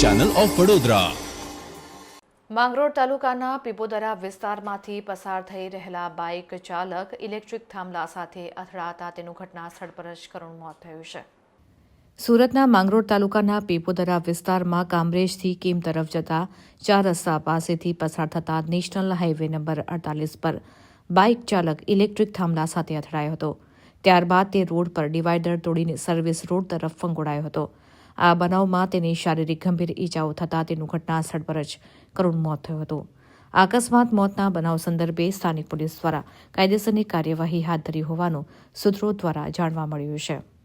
Channel of Vadodara Mangrol તાલુકાના પીપોદરા વિસ્તારમાંથી પસાર થઈ રહેલા બાઇક ચાલક ઇલેક્ટ્રિક થાંભલા સાથે અથડાતા તેનું ઘટના સ્થળ પર જ કરુણ મોત થયું છે. સુરતના માંગરોળ તાલુકાના પીપોદરા વિસ્તારમાં કામરેજથી કીમ તરફ જતા ચાર રસ્તા પાસેથી પસાર થતા નેશનલ હાઇવે નંબર અડતાલીસ પર બાઇક ચાલક ઇલેક્ટ્રિક થાંભલા સાથે અથડાયો હતો. ત્યારબાદ તે રોડ પર ડિવાઈડર તોડીને સર્વિસ રોડ તરફ ફંગોળાયો હતો. આ બનાવમાં તેની શારીરિક ગંભીર ઈજાઓ થતાં તેનું ઘટના સ્થળ પર જ કરુણ મોત થયું હતું. આ અકસ્માત મોતના બનાવ સંદર્ભે સ્થાનિક પોલીસ દ્વારા કાયદેસરની કાર્યવાહી હાથ ધરી હોવાનું સૂત્રો દ્વારા જાણવા મળ્યું છે.